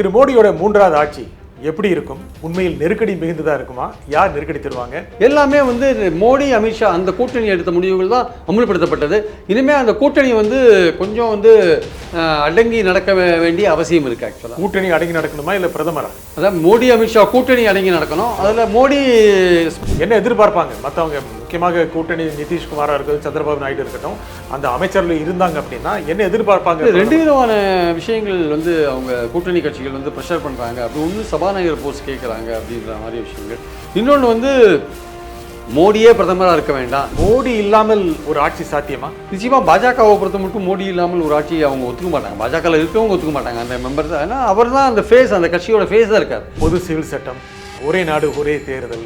திரு மோடியோட மூன்றாவது ஆட்சி எப்படி இருக்கும்? உண்மையில் நெருக்கடி மிகுந்ததா இருக்குமா? யார் நெருக்கடி தருவாங்க? எல்லாமே வந்து மோடி அமித்ஷா அந்த கூட்டணி எடுத்த முடிவுகள் தான் அமுல்படுத்தப்பட்டது. இனிமேல் அந்த கூட்டணி வந்து கொஞ்சம் வந்து அடங்கி நடக்க வேண்டிய அவசியம் இருக்குது ஆக்சுவலாக கூட்டணி அடங்கி நடக்கணுமா இல்ல பிரதமரா? அதான் மோடி அமித்ஷா கூட்டணி அடங்கி நடக்கணும். அதில் மோடி என்ன எதிர்பார்ப்பாங்க? மத்தவங்க முக்கியமாக கூட்டணி நிதிஷ்குமாரா இருக்கட்டும் சந்திரபாபு நாயுடு இருக்கட்டும் அந்த அமைச்சர்கள் இருந்தாங்க அப்படின்னா என்ன எதிர்பார்ப்பாங்க? ரெண்டு விதமான விஷயங்கள் வந்து அவங்க கூட்டணி கட்சிகள் வந்து ப்ரெஷர் பண்ணுறாங்க அப்படி ஒன்று சபாநாயகர் போஸ்ட் கேட்குறாங்க அப்படின்ற மாதிரி விஷயங்கள். இன்னொன்று வந்து மோடியே பிரதமராக இருக்க வேண்டாம். மோடி இல்லாமல் ஒரு ஆட்சி சாத்தியமா? நிச்சயமாக பாஜகவை பொறுத்த மட்டும் மோடி இல்லாமல் ஒரு ஆட்சியை அவங்க ஒத்துக்க மாட்டாங்க. பாஜகவில் இருக்கவங்க ஒத்துக்க மாட்டாங்க. அந்த மெம்பர் தான். ஏன்னா அவர் தான் அந்த ஃபேஸ் அந்த கட்சியோட ஃபேஸ் தான் இருக்கார். பொது சிவில் சட்டம் ஒரே நாடு ஒரே தேர்தல்.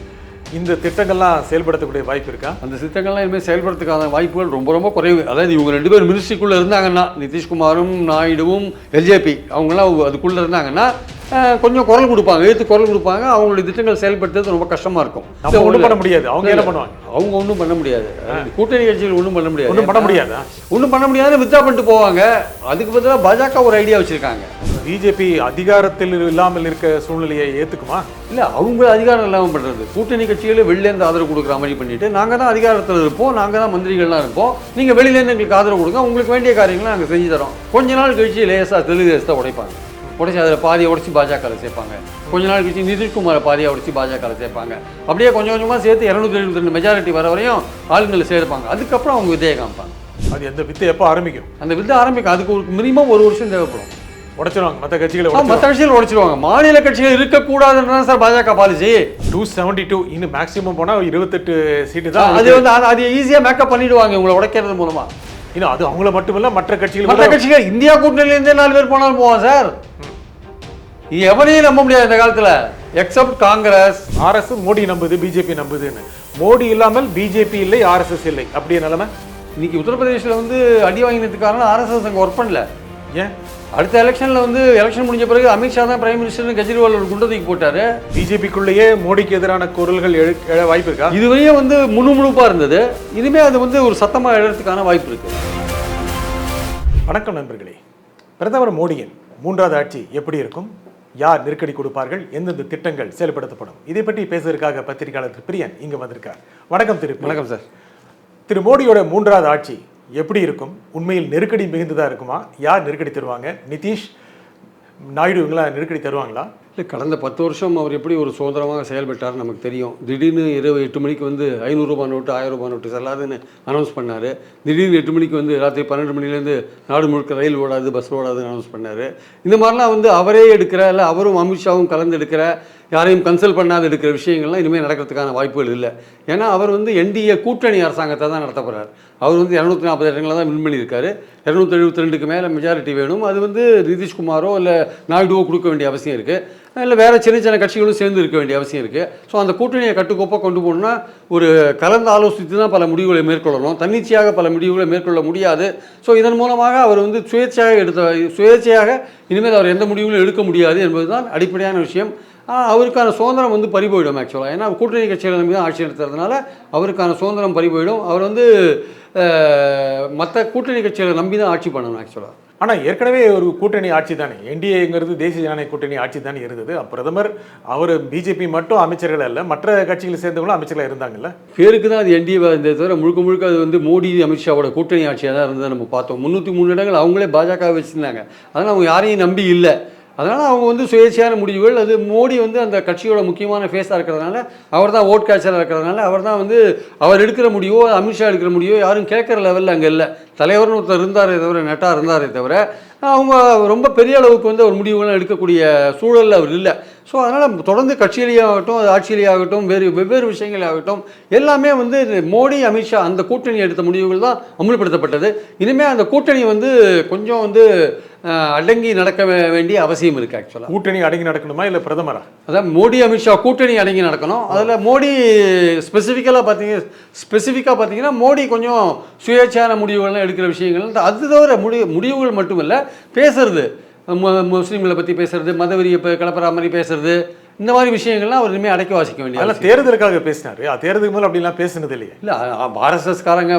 இந்த திட்டங்கள்லாம் செயல்படுத்தக்கூடிய வாய்ப்பு இருக்கா? அந்த திட்டங்கள்லாம் இனிமேல் செயல்படுறதுக்கான வாய்ப்புகள் ரொம்ப ரொம்ப குறைவு. அதாவது இவங்க ரெண்டு பேரும் மினிஸ்ட்ரிக்குள்ளே இருந்தாங்கன்னா நிதிஷ்குமாரும் நாயுடுவும் எல்ஜேபி அவங்களாம் அதுக்குள்ளே இருந்தாங்கன்னா கொஞ்சம் குரல் கொடுப்பாங்க எழுத்து குரல் கொடுப்பாங்க. அவங்களுடைய திட்டங்கள் செயல்படுத்துறது ரொம்ப கஷ்டமாக இருக்கும். நம்ம ஒண்ணும் பண்ண முடியாது. அவங்க என்ன பண்ணுவாங்க? அவங்க ஒன்றும் பண்ண முடியாது. கூட்டணி கட்சிகள் ஒன்றும் பண்ண முடியாது. ஒண்ணும் பண்ண முடியாதா? ஒன்றும் பண்ண முடியாது வித்ரா பண்ணிட்டு போவாங்க. அதுக்கு பதிலாக பாஜக ஒரு ஐடியா வச்சுருக்காங்க. பிஜேபி அதிகாரத்தில் இல்லாமல் இருக்க சூழ்நிலையை ஏத்துக்குமா? இல்லை அவங்க அதிகாரம் இல்லாமல் பண்ணுறது கூட்டணி கட்சிகளே வெளிலேருந்து ஆதரவு கொடுக்குற மாதிரி பண்ணிட்டு நாங்கள் தான் அதிகாரத்தில் இருப்போம் நாங்கள் தான் மந்திரிகள்லாம் இருப்போம். நீங்கள் வெளியிலேருந்து எங்களுக்கு ஆதரவு கொடுங்க உங்களுக்கு வேண்டிய காரியங்களை நாங்கள் செஞ்சு தரோம். கொஞ்ச நாள் கழிச்சு லேசாக தெலுங்கு தேசத்தை உடைப்பாங்க. உடைச்சி அதில் பாதியை உடைச்சி பாஜகவில் சேர்ப்பாங்க. கொஞ்ச நாள் கழிச்சு நிதிஷ்குமாரை பாதியை உடைச்சி பாஜகவில் சேர்ப்பாங்க. அப்படியே கொஞ்சம் கொஞ்சமாக சேர்த்து இரநூத்தி எழுபத்தி ரெண்டு மெஜாரிட்டி வர வரையும் ஆளுங்களை சேர்ப்பாங்க. அதுக்கப்புறம் அவங்க விதையை காமிப்பாங்க. அது எந்த வித்தை எப்போ ஆரம்பிக்கும்? அந்த வித்தை ஆரம்பிக்கும். அதுக்கு ஒரு மினிமம் ஒரு வருஷம் தேவைப்படும். உடைச்சிருவாங்க. மற்ற கட்சிகளை மற்ற கட்சிகள் உடைச்சிருவாங்க. மாநில கட்சிகள் இருக்கக்கூடாதுன்னு தான் சார் பாஜக பாலிசி டூ செவன்டி டூ இன்னும் மேக்ஸிமம் போனா இருபத்தெட்டு சீட்டு தான் அது வந்து அது- அது ஈஸியா மேக்கப் பண்ணிடுவாங்க உங்களை உடைக்கிறது மூலமா. இன்னும் அது அவங்கள மட்டுமில்ல மற்ற கட்சிகள் மற்ற கூட கட்சிகள் இந்தியா கூட்டணியில இருந்தே நாலு பேர் போனாலும் போவான் சார். எவனையும் நம்ப முடியாது இந்த காலத்துல. Except Congress. ஆர்எஸ் மோடி நம்புது பிஜேபி நம்புதுன்னு. மோடி இல்லாமல் பிஜேபி இல்லை ஆர்எஸ்எஸ் இல்லை. அப்படியே நிலைமை? இன்னைக்கு உத்தரப்பிரதேசில் வந்து அடி வாங்கினதுக்கு காரணம் ஆர்எஸ்எஸ் அங்கே ஒர்க் பண்ணல. ஏன்? அடுத்த எலெக்ஷன்ல வந்து எலெக்ஷன் முடிஞ்ச பிறகு அமித்ஷா தான் பிரைம் மினிஸ்டர்னு கெஜ்ரிவால் ஒரு குண்டை தூக்கி போட்டாரு. பிஜேபிக்குள்ளேயே மோடிக்கு எதிரான குரல்கள் எழு எழ வாய்ப்பு இருக்கா? இதுவரையே வந்து முணுமுணுப்பா இருந்தது. இனிமே அது வந்து ஒரு சத்தமா எழுறதுக்கான வாய்ப்பு இருக்கு. வணக்கம் நண்பர்களே. பிரதமர் மோடியின் மூன்றாவது ஆட்சி எப்படி இருக்கும்? யார் நெருக்கடி கொடுப்பார்கள்? எந்தெந்த திட்டங்கள் செயல்படுத்தப்படும்? இதை பற்றி பேசுவதற்காக பத்திரிகையாளர் திரு பிரியன் இங்கு வந்திருக்கார். வணக்கம் திரு. வணக்கம் சார். திரு மோடியோட மூன்றாவது ஆட்சி எப்படி இருக்கும்? உண்மையில் நெருக்கடி மிகுந்ததாக இருக்குமா? யார் நெருக்கடி தருவாங்க? நிதிஷ் நாயுடு இவங்களா நெருக்கடி தருவாங்களா? இல்லை கடந்த பத்து வருஷம் அவர் எப்படி ஒரு சுதந்திரமாக செயல்பட்டார் நமக்கு தெரியும். திடீர்னு இரவு எட்டு மணிக்கு வந்து ஐநூறுரூபா நோட்டு ஆயிரம் ரூபாய் நோட்டு செல்லாதுன்னு அனௌன்ஸ் பண்ணார். திடீர்னு எட்டு மணிக்கு வந்து ராத்திரி பன்னெண்டு மணிலேருந்து நாடு முழுக்க ரயில் ஓடாது பஸ் ஓடாதுன்னு அனௌன்ஸ் பண்ணார். இந்த மாதிரிலாம் வந்து அவரே எடுக்கிற இல்லை அவரும் அமித்ஷாவும் கலந்து எடுக்கிற யாரையும் கன்சல்ட் பண்ணாத எடுக்கிற விஷயங்கள்லாம் இனிமேல் நடக்கிறதுக்கான வாய்ப்புகள் இல்லை. ஏன்னா அவர் வந்து என்டிஏ கூட்டணி அரசாங்கத்தை தான் நடத்த போகிறார் அவர் வந்து இரநூத்தி நாற்பது இடங்களை தான் வின் பண்ணியிருக்காரு இரநூத்தி எழுபத்தி ரெண்டுக்கு மேலே மெஜாரிட்டி வேணும். அது வந்து நிதிஷ்குமாரோ இல்லை நாயுடுவோ கொடுக்க வேண்டிய அவசியம் இருக்குது இல்லை வேறு சின்ன சின்ன கட்சிகளும் சேர்ந்து இருக்க வேண்டிய அவசியம் இருக்குது ஸோ அந்த கூட்டணியை கட்டுக்கோப்பாக கொண்டு போகணும்னா ஒரு கலந்து ஆலோசித்து தான் பல முடிவுகளை மேற்கொள்ளணும். தன்னிச்சையாக பல முடிவுகளை மேற்கொள்ள முடியாது. ஸோ இதன் மூலமாக அவர் வந்து சுயேட்சையாக எடுத்த சுயேட்சையாக இனிமேல் அவர் எந்த முடிவுகளும் எடுக்க முடியாது என்பது தான் அடிப்படையான விஷயம். அவருக்கான சுதந்திரம் வந்து பறி போயிடும் ஆக்சுவலாக ஏன்னா கூட்டணி கட்சிகளை நம்பி தான் ஆட்சி நடத்துறதுனால அவருக்கான சுதந்திரம் பறி போயிடும் அவர் வந்து மற்ற கூட்டணி கட்சிகளை நம்பி தான் ஆட்சி பண்ணணும் ஆக்சுவலாக ஆனா ஏற்கனவே ஒரு கூட்டணி ஆட்சி தானே. என்டிஏங்கிறது தேசிய ஜனநாயக கூட்டணி ஆட்சி தானே இருந்தது. பிரதமர் அவர் பிஜேபி மட்டும் அமைச்சர்கள் அல்ல மற்ற கட்சிகளை சேர்ந்தவங்களும் அமைச்சர்களா இருந்தாங்கல்ல? பேருக்கு தான் அது என்டிஏ இருந்தே தவிர முழுக்க முழுக்க அது வந்து மோடி அமித்ஷாவோட கூட்டணி ஆட்சியாக தான் இருந்ததை நம்ம பார்த்தோம். முந்நூற்றி மூணு இடங்கள் அவங்களே பாஜக வச்சுருந்தாங்க. அதனால் அவங்க யாரையும் நம்பி இல்லை. அதனால் அவங்க வந்து சுயேட்சையான முடிவுகள். அது மோடி வந்து அந்த கட்சியோட முக்கியமான ஃபேஸாக இருக்கிறதுனால அவர் தான் ஓட் கேட்சராக இருக்கிறதுனால அவர் தான் வந்து அவர் எடுக்கிற முடிவோ அமித்ஷா எடுக்கிற முடிவோ யாரும் கேட்குற லெவலில் அங்கே இல்லை. தலைவர்னு ஒருத்தர் இருந்தாரே தவிர நெட்டாக இருந்தாரே தவிர அவங்க ரொம்ப பெரிய அளவுக்கு வந்து அவர் முடிவுகள்லாம் எடுக்கக்கூடிய சூழலில் அவர் இல்லை. ஸோ அதனால் தொடர்ந்து கட்சியிலேயே ஆகட்டும் அது ஆட்சியிலேயே ஆகட்டும் வேறு வெவ்வேறு விஷயங்களே ஆகட்டும் எல்லாமே வந்து மோடி அமித்ஷா அந்த கூட்டணி எடுத்த முடிவுகள் தான் அமுல்படுத்தப்பட்டது. இனிமேல் அந்த கூட்டணி வந்து கொஞ்சம் வந்து அடங்கி நடக்க வேண்டிய அவசியம் இருக்குது ஆக்சுவலாக கூட்டணி அடங்கி நடக்கணுமா இல்ல பிரதமரா? அதான் மோடி அமித்ஷா கூட்டணி அடங்கி நடக்கணும். அதில் மோடி ஸ்பெசிஃபிக்கலாக பார்த்தீங்க ஸ்பெசிஃபிக்காக பார்த்தீங்கன்னா மோடி கொஞ்சம் சுயேட்சையான முடிவுகள்லாம் எடுக்கிற விஷயங்கள். அது தவிர முடிவு முடிவுகள் மட்டும் இல்லை பேசுறது. முஸ்லீம்களை பற்றி பேசுறது மதவெறியை இப்போ மாதிரி பேசுறது இந்த மாதிரி விஷயங்கள்லாம் அவர் இனிமேல் அடக்கி வாசிக்க வேண்டிய அதெல்லாம் தேர்தலுக்காக பேசினாரு. தேர்தலுக்கு மேல அப்படிலாம் பேசினது இல்லையே. இல்லை ஆர்எஸ்எஸ்காரங்க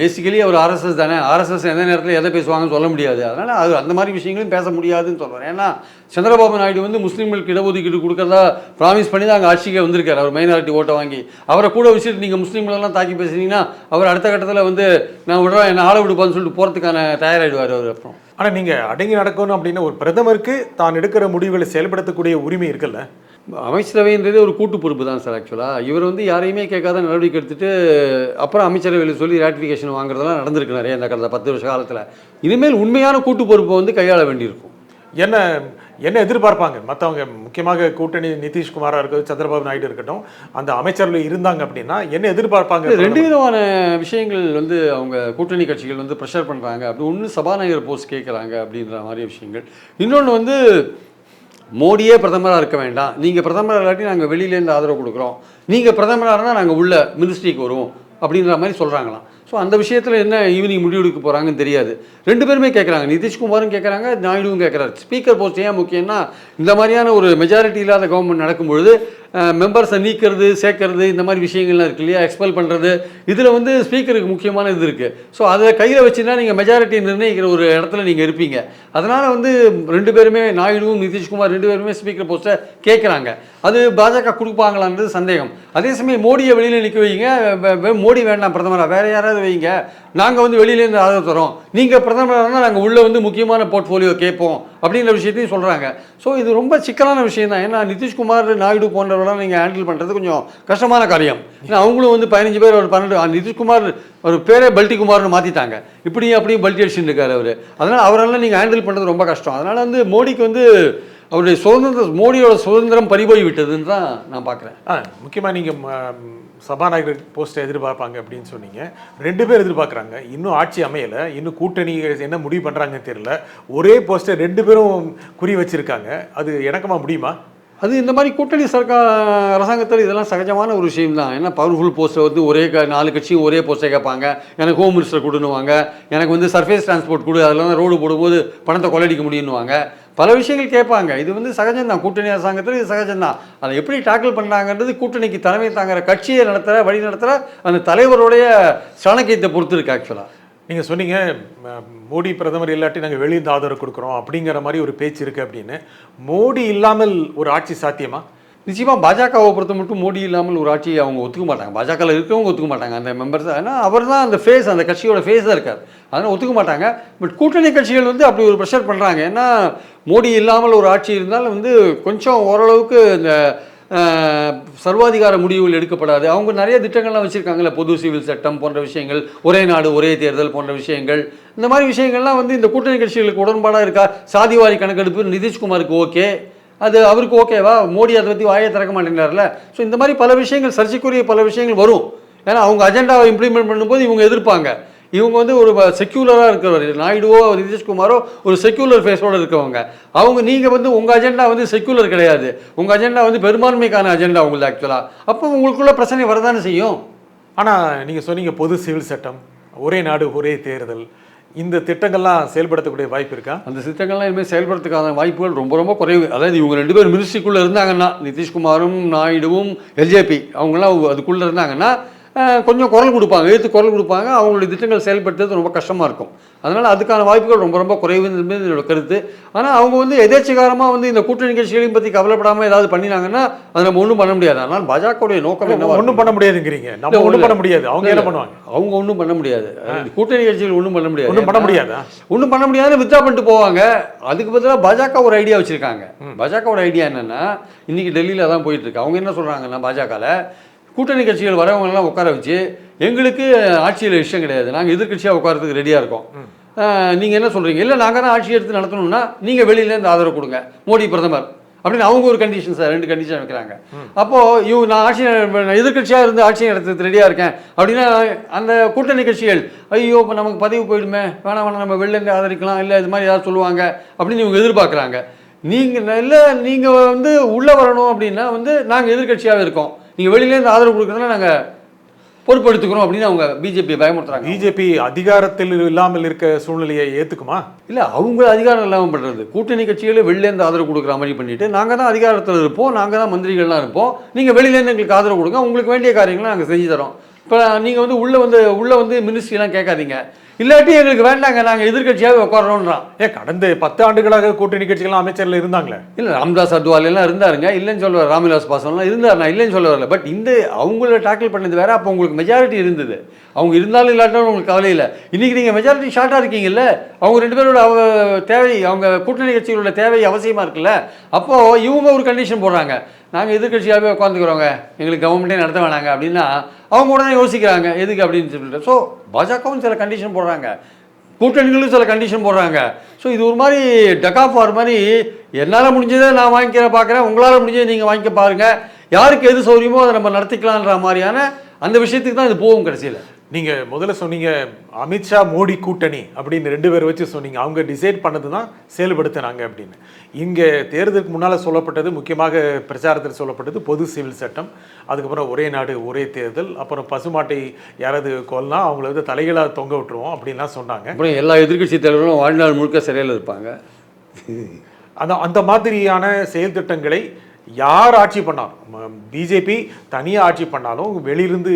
பேசிக்கலி அவர் ஆர்எஸ்எஸ் தானே. ஆர்எஸ்எஸ் எந்த நேரத்தில் எதை பேசுவாங்கன்னு சொல்ல முடியாது. அதனால் அது அந்த மாதிரி விஷயங்களையும் பேச முடியாதுன்னு சொல்கிறேன் ஏன்னா சந்திரபாபு நாயுடு வந்து முஸ்லீம்களுக்கு இடஒதுக்கீடு கொடுக்கறதா ப்ராமிஸ் பண்ணி தான் அங்கே ஆட்சிக்கு வந்திருக்காரு. அவர் மைனாரிட்டி ஓட்டை வாங்கி. அவரை கூட வச்சுட்டு நீங்கள் முஸ்லீம்களெல்லாம் தாக்கி பேசுனீங்கன்னா அவர் அடுத்த கட்டத்தில் வந்து நான் விடுறேன் என்ன ஆள விடுப்பான்னு சொல்லிட்டு போகிறதுக்கான தயாராகிடுவார் அவர் அப்புறம். ஆனா நீங்க அடங்கி நடக்கணும் அப்படின்னு ஒரு பிரதமருக்கு தான் எடுக்கிற முடிவுகளை செயல்படுத்தக்கூடிய உரிமை இருக்குல்ல? அமைச்சரவைன்றது ஒரு கூட்டு பொறுப்பு தான் சார் ஆக்சுவலாக இவர் வந்து யாரையுமே கேட்காத நடவடிக்கை எடுத்துட்டு அப்புறம் அமைச்சரவையில் சொல்லி ராட்டிஃபிகேஷன் வாங்குறதெல்லாம் நடந்திருக்கு நிறைய இந்த கடந்த பத்து வருஷ காலத்தில். இனிமேல் உண்மையான கூட்டு பொறுப்பை வந்து கையாள வேண்டியிருக்கும். என்ன என்ன எதிர்பார்ப்பாங்க? மற்றவங்க முக்கியமாக கூட்டணி நிதிஷ்குமாரா இருக்கட்டும் சந்திரபாபு நாயுடு இருக்கட்டும் அந்த அமைச்சர்கள் இருந்தாங்க அப்படின்னா என்ன எதிர்பார்ப்பாங்க? ரெண்டு விதமான விஷயங்கள் வந்து அவங்க கூட்டணி கட்சிகள் வந்து ப்ரெஷர் பண்ணுறாங்க அப்படி ஒன்று சபாநாயகர் போஸ்ட் கேட்குறாங்க அப்படின்ற மாதிரி விஷயங்கள். இன்னொன்று வந்து மோடியே பிரதமராக இருக்க வேண்டாம். நீங்கள் பிரதமராக இல்லாட்டி நாங்கள் வெளியிலேருந்து ஆதரவு கொடுக்குறோம். நீங்கள் பிரதமராக இருந்தால் நாங்கள் உள்ள மினிஸ்ட்ரிக்கு வருவோம். அப்படின்ற மாதிரி சொல்கிறாங்களாம் ஸோ அந்த விஷயத்தில் என்ன ஈவினிங் முடிவெடுக்க போகிறாங்கன்னு தெரியாது. ரெண்டு பேருமே கேட்குறாங்க நிதிஷ்குமாரும் கேட்குறாங்க நாயுடுவும் கேட்குறாரு ஸ்பீக்கர் போஸ்ட் ஏன் முக்கியம்னா இந்த மாதிரியான ஒரு மெஜாரிட்டி இல்லாத கவர்மெண்ட் நடக்கும்பொழுது மெம்பர்ஸை நீக்கிறது சேர்க்கறது இந்த மாதிரி விஷயங்கள்லாம் இருக்கு இல்லையா? எக்ஸ்பெல் பண்ணுறது இதில் வந்து ஸ்பீக்கருக்கு முக்கியமான இது இருக்குது ஸோ அதை கையில் வச்சுன்னா நீங்கள் மெஜாரிட்டி நிர்ணயிக்கிற ஒரு இடத்துல நீங்கள் இருப்பீங்க. அதனால் வந்து ரெண்டு பேருமே நாயுடுவும் நிதிஷ்குமார் ரெண்டு பேருமே ஸ்பீக்கர் போஸ்ட்டை கேட்குறாங்க அது பாஜக கொடுப்பாங்களான்றது சந்தேகம். அதே சமயம் மோடியை வெளியில் நிற்க வைங்க. மோடி வேண்டாம் பிரதமராக வேறு யாராவது வைங்க. நாங்கள் வந்து வெளியிலேருந்து ஆதரவு தரோம் நீங்கள் பிரதமராக இருந்தால் நாங்கள் உள்ளே வந்து முக்கியமான போர்ட்ஃபோலியோ கேட்போம். அப்படின்ற விஷயத்தையும் சொல்கிறாங்க ஸோ இது ரொம்ப சிக்கலான விஷயம் தான். ஏன்னா நிதிஷ்குமார் நாயுடு போன்றவரெல்லாம் நீங்கள் ஹேண்டில் பண்ணுறது கொஞ்சம் கஷ்டமான காரியம். ஏன்னா அவங்களும் வந்து பதினஞ்சு பேர் ஒரு பன்னெண்டு நிதிஷ்குமார் ஒரு பேரே பல்டி குமார்னு மாற்றிட்டாங்க இப்படியும் அப்படியும் பல்டி அடிச்சுட்டு இருக்காரு அவர். அதனால் அவரெல்லாம் நீங்கள் ஹேண்டில் பண்ணுறது ரொம்ப கஷ்டம். அதனால் வந்து மோடிக்கு வந்து அவருடைய சுதந்திர மோடியோட சுதந்திரம் பறிபோய் விட்டதுன்னு தான் நான் பார்க்குறேன் ஆ முக்கியமாக நீங்கள் சபாநாயகர் போஸ்ட்டை எதிர்பார்ப்பாங்க அப்படின்னு சொன்னீங்க. ரெண்டு பேர் எதிர்பார்க்குறாங்க. இன்னும் ஆட்சி அமையலை. இன்னும் கூட்டணி என்ன முடிவு பண்ணுறாங்கன்னு தெரியல. ஒரே போஸ்ட்டை ரெண்டு பேரும் குறி வச்சுருக்காங்க. அது இணக்கமா முடியுமா? அது இந்த மாதிரி கூட்டணி சர்க்கார் அரசாங்கத்தில் இதெல்லாம் சகஜமான ஒரு விஷயம் தான் ஏன்னா பவர்ஃபுல் போஸ்ட்டை வந்து ஒரே க நாலு கட்சியும் ஒரே போஸ்ட்டை கேட்பாங்க. எனக்கு ஹோம் மினிஸ்டர் கொடுன்னுவாங்க. எனக்கு வந்து சர்ஃபேஸ் டிரான்ஸ்போர்ட் கொடு. அதெல்லாம் ரோடு போடும்போது பணத்தை கொள்ளடிக்க முடியும்னுவாங்க பல விஷயங்கள் கேட்பாங்க. இது வந்து சகஜம்தான். கூட்டணி அரசாங்கத்தில் இது சகஜம்தான். அதை எப்படி டேக்கிள் பண்ணாங்கன்றது கூட்டணிக்கு தலைமை தாங்குற கட்சியை நடத்துகிற வழி நடத்துகிற அந்த தலைவருடைய சாணக்கியத்தை பொறுத்து இருக்கு ஆக்சுவலாக நீங்கள் சொன்னீங்க மோடி பிரதமர் இல்லாட்டி நாங்கள் வெளியிருந்து ஆதரவு கொடுக்குறோம் அப்படிங்கிற மாதிரி ஒரு பேச்சு இருக்குது அப்படின்னு. மோடி இல்லாமல் ஒரு ஆட்சி சாத்தியமாக நிச்சயமாக பாஜகவை பொறுத்த மட்டும் மோடி இல்லாமல் ஒரு ஆட்சியை அவங்க ஒத்துக்க மாட்டாங்க. பாஜகவில் இருக்கவங்க ஒத்துக்க மாட்டாங்க. அந்த மெம்பர்ஸ் ஏன்னா அவர் தான் அந்த ஃபேஸ் அந்த கட்சியோட ஃபேஸ் தான் இருக்கார். அதனால் ஒத்துக்க மாட்டாங்க. பட் கூட்டணி கட்சிகள் வந்து அப்படி ஒரு ப்ரெஷர் பண்ணுறாங்க ஏன்னா மோடி இல்லாமல் ஒரு ஆட்சி இருந்தால் வந்து கொஞ்சம் ஓரளவுக்கு இந்த சர்வாதிகார முடிவுகள் எடுக்கப்படாது. அவங்க நிறைய திட்டங்கள்லாம் வச்சுருக்காங்கல்ல. பொது சிவில் சட்டம் போன்ற விஷயங்கள் ஒரே நாடு ஒரே தேர்தல் போன்ற விஷயங்கள். இந்த மாதிரி விஷயங்கள்லாம் வந்து இந்த கூட்டணி கட்சிகளுக்கு உடன்பாடாக இருக்கா? சாதிவாரி கணக்கெடுப்பு நிதிஷ்குமாருக்கு ஓகே அது அவருக்கு ஓகேவா மோடி அதை பற்றி வாயை திறக்க மாட்டேங்கிறார்ல ஸோ இந்த மாதிரி பல விஷயங்கள் சர்ச்சைக்குரிய பல விஷயங்கள் வரும். ஏன்னா அவங்க அஜெண்டாவை இம்ப்ளிமெண்ட் பண்ணும்போது இவங்க எதிர்ப்பாங்க. இவங்க வந்து ஒரு செக்யூலராக இருக்கிறவர். நாயுடுவோ நிதிஷ்குமாரோ ஒரு செக்யூலர் ஃபேஸோடு இருக்கவங்க அவங்க நீங்கள் வந்து உங்கள் அஜெண்டா வந்து செக்யூலர் கிடையாது. உங்கள் அஜெண்டா வந்து பெரும்பான்மைக்கான அஜெண்டா உங்களுக்கு ஆக்சுவலாக அப்போ உங்களுக்குள்ள பிரச்சனை வரதானே செய்யும்? ஆனால் நீங்கள் சொன்னீங்க பொது சிவில் சட்டம். ஒரே நாடு ஒரே தேர்தல். இந்த திட்டங்கள்லாம் செயல்படுத்தக்கூடிய வாய்ப்பு இருக்கா? அந்த திட்டங்கள்லாம் இனிமேல் செயல்படுறதுக்கான வாய்ப்புகள் ரொம்ப ரொம்ப குறைவு. அதாவது இவங்க ரெண்டு பேரும் மினிஸ்ட்ரிக்குள்ளே இருந்தாங்கன்னா நிதிஷ்குமாரும் நாயுடுவும் எல்ஜேபி அவங்களாம் அதுக்குள்ளே இருந்தாங்கன்னா கொஞ்சம் குரல் கொடுப்பாங்க எழுத்து குரல் கொடுப்பாங்க. அவங்களுடைய திட்டங்கள் செயல்படுத்துறது ரொம்ப கஷ்டமாக இருக்கும். அதனால் அதுக்கான வாய்ப்புகள் ரொம்ப ரொம்ப குறைவு என்பது என்னோட கருத்து. ஆனால் அவங்க வந்து எதேச்சகாரமாக வந்து இந்த கூட்டணி கட்சிகளையும் பற்றி கவலைப்படாமல் ஏதாவது பண்ணினாங்கன்னா அதை நம்ம ஒன்றும் பண்ண முடியாது. ஆனால் பாஜகவுடைய நோக்கம் என்ன ஒன்றும் பண்ண முடியாதுங்கிறீங்க. நம்ம ஒன்றும் பண்ண முடியாது. அவங்க என்ன பண்ணுவாங்க? அவங்க ஒன்றும் பண்ண முடியாது. கூட்டணி கட்சிகள் ஒன்றும் பண்ண முடியாது. ஒன்றும் பண்ண முடியாதா? ஒன்றும் பண்ண முடியாதுன்னு வித்ரா பண்ணிட்டு போவாங்க. அதுக்கு பதிலாக பாஜக ஒரு ஐடியா வச்சுருக்காங்க. பாஜகவோட ஐடியா என்னென்னா இன்னைக்கு டெல்லியில் தான் போயிட்டு இருக்கு. அவங்க என்ன சொல்கிறாங்கன்னா பாஜகவில் கூட்டணி கட்சிகள் வரவங்கெல்லாம் உட்கார வச்சு எங்களுக்கு ஆட்சியில் இஷ்டம் கிடையாது. நாங்கள் எதிர்க்கட்சியாக உட்காரத்துக்கு ரெடியாக இருக்கோம். நீங்கள் என்ன சொல்கிறீங்க இல்லை நாங்கள் தான் ஆட்சி எடுத்து நடத்தணும்னா நீங்கள் வெளியிலேருந்து ஆதரவு கொடுங்க. மோடி பிரதமர் அப்படின்னு அவங்க ஒரு கண்டிஷன் சார் ரெண்டு கண்டிஷன் வைக்கிறாங்க. அப்போது இவங்க நான் ஆட்சி எதிர்கட்சியாக இருந்து ஆட்சி நடத்துறதுக்கு ரெடியாக இருக்கேன் அப்படின்னா அந்த கூட்டணி கட்சிகள் ஐயோ இப்போ நமக்கு பதவி போயிடுமே. வேணாம் வேணாம் நம்ம வெளிலேருந்து ஆதரிக்கலாம். இல்லை இது மாதிரி ஏதாவது சொல்லுவாங்க அப்படின்னு இவங்க எதிர்பார்க்குறாங்க. நீங்கள் இல்லை நீங்கள் வந்து உள்ளே வரணும் அப்படின்னா வந்து நாங்கள் எதிர்கட்சியாக இருக்கோம். நீங்கள் வெளியிலேருந்து ஆதரவு கொடுக்குறதுனா நாங்கள் பொறுப்பெடுத்துக்கிறோம் அப்படின்னு அவங்க பிஜேபி பயமுறுத்துறாங்க. பிஜேபி அதிகாரத்தில் இல்லாமல் இருக்க சூழ்நிலையை ஏத்துக்குமா? இல்லை அவங்க அதிகாரம் இல்லாமல் பண்ணுறது கூட்டணி கட்சிகளே வெளிலேருந்து ஆதரவு கொடுக்குற மாதிரி பண்ணிட்டு நாங்கள் தான் அதிகாரத்தில் இருப்போம் நாங்கள் தான் மந்திரிகள்லாம் இருப்போம். நீங்கள் வெளியிலேருந்து எங்களுக்கு ஆதரவு கொடுங்க உங்களுக்கு வேண்டிய காரியங்களை நாங்கள் செஞ்சு தரோம். இப்போ நீங்கள் வந்து உள்ளே வந்து உள்ளே வந்து மினிஸ்ட்ரிலாம் கேட்காதீங்க. இல்லாட்டி எங்களுக்கு வேண்டாங்க நாங்கள் எதிர்கட்சியாகவே உட்காரோன்றான் ஏன் கடந்த பத்து ஆண்டுகளாக கூட்டணி கட்சிகள் அமைச்சர்ல இருந்தாங்களே? இல்லை ராம்தாஸ் அத்வால் எல்லாம் இருந்தாருங்க. இல்லைன்னு சொல்ல வரல. ராம்விலாஸ் பாஸ்வான்லாம் இருந்தார். நான் இல்லைன்னு சொல்ல வரல. பட் இந்த அவங்கள டேக்கிள் பண்ணது வேற. அப்போ உங்களுக்கு மெஜாரிட்டி இருந்தது. அவங்க இருந்தாலும் இல்லாட்டாலும் உங்களுக்கு கவலை இல்லை. இன்னைக்கு நீங்கள் மெஜாரிட்டி ஷார்ட்டாக இருக்கீங்கல்ல? அவங்க ரெண்டு பேரோட அவ தேவை அவங்க கூட்டணி கட்சிகளோட தேவை அவசியமாக இருக்குல்ல? அப்போது இவங்க ஒரு கண்டிஷன் போடுறாங்க. நாங்கள் எதிர்கட்சியாகவே உட்காந்துக்கிறோங்க எங்களுக்கு கவர்மெண்ட்டே நடத்த வேணாங்க அப்படின்னா அவங்க உடனே யோசிக்கிறாங்க எதுக்கு அப்படின்னு சொல்லிட்டு. ஸோ பாஜகவும் சில கண்டிஷன் போடுறாங்க. கூட்டணிகளும் சில கண்டிஷன் போடுறாங்க. ஸோ இது ஒரு மாதிரி டக்காஃப் ஆர் மாதிரி என்னால் முடிஞ்சதை நான் வாங்கிக்கிற பார்க்குறேன். உங்களால் முடிஞ்சதை நீங்கள் வாங்கிக்க பாருங்கள் யாருக்கு எது சௌரியமோ அதை நம்ம நடத்திக்கலான்ற மாதிரியான அந்த விஷயத்துக்கு தான் இது போகும் கடைசியில். நீங்க முதல்ல சொன்னீங்க அமித்ஷா மோடி கூட்டணி அப்படின்னு ரெண்டு பேரை வச்சு சொன்னீங்க. அவங்க டிசைட் பண்ணது தான் செயல்படுத்தினாங்க அப்படின்னு. இங்க தேர்தலுக்கு முன்னால சொல்லப்பட்டது முக்கியமாக பிரச்சாரத்தில் சொல்லப்பட்டது பொது சிவில் சட்டம். அதுக்கப்புறம் ஒரே நாடு ஒரே தேர்தல். அப்புறம் பசுமாட்டை யாராவது கொல்லா அவங்கள வந்து தலைகளாக தொங்க விட்டுருவோம் அப்படின்லாம் சொன்னாங்க. அப்புறம் எல்லா எதிர்க்கட்சி தலைவர்களும் வாழ்நாள் முழுக்க சிறையில் இருப்பாங்க. அந்த அந்த மாதிரியான செயல் திட்டங்களை யார் ஆட்சி பண்ணாலும் பிஜேபி தனியாக ஆட்சி பண்ணாலும் வெளியிருந்து